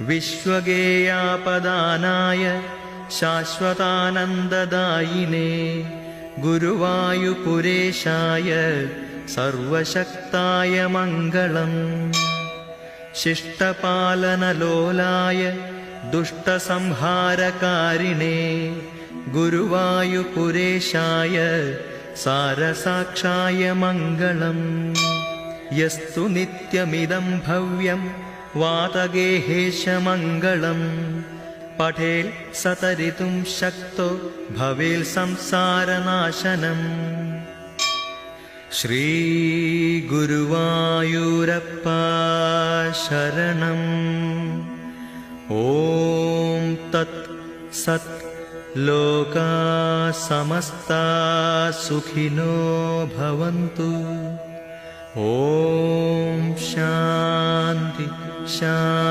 विश्वगेयापदानाय शाश्वतानन्ददायिने गुरुवायुपुरेशाय सर्वशक्ताय मङ्गलम्। शिष्टपालनलोलाय दुष्टसंहारकारिणे गुरुवायुपुरेशाय सारसाक्षाय मङ्गलम्। यस्तु नित्यमिदं भव्यं वातगेहेशमङ्गलम् पठेल् सतरितुं शक्तो भवेल् संसारनाशनम्। श्रीगुरुवायूरप्पा शरणम्। ॐ तत् सत् लोका समस्ता सुखिनो भवन्तु। ॐ 想。